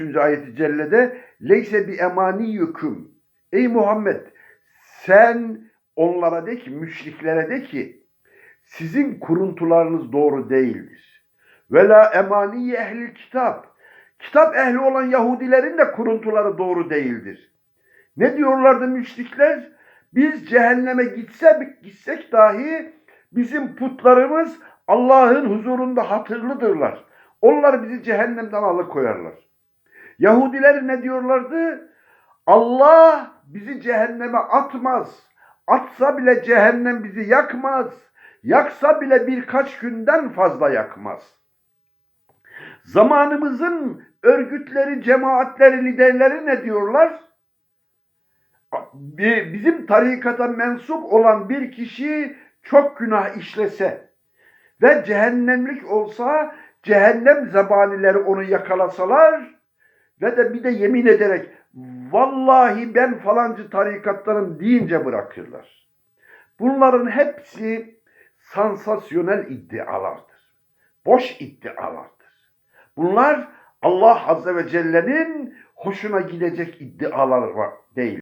3. ayeti cellede leyse bi emaniyüküm. Ey Muhammed sen onlara de ki müşriklere de ki sizin kuruntularınız doğru değildir. Ve la emaniye ehlil kitap. Kitap ehli olan Yahudilerin de kuruntuları doğru değildir. Ne diyorlardı müşrikler? Biz cehenneme gitsek, gitsek dahi bizim putlarımız Allah'ın huzurunda hatırlıdırlar. Onlar bizi cehennemden alıkoyarlar. Yahudiler ne diyorlardı? Allah bizi cehenneme atmaz. Atsa bile cehennem bizi yakmaz. Yaksa bile birkaç günden fazla yakmaz. Zamanımızın örgütleri, cemaatleri, liderleri ne diyorlar? Bi- Bizim tarikata mensup olan bir kişi çok günah işlese ve cehennemlik olsa cehennem zebanileri onu yakalasalar ve de bir de yemin ederek vallahi ben falancı tarikatlarım deyince bırakırlar. Bunların hepsi sansasyonel iddialardır. Boş iddialardır. Bunlar Allah Azze ve Celle'nin hoşuna gidecek iddialar var, değil.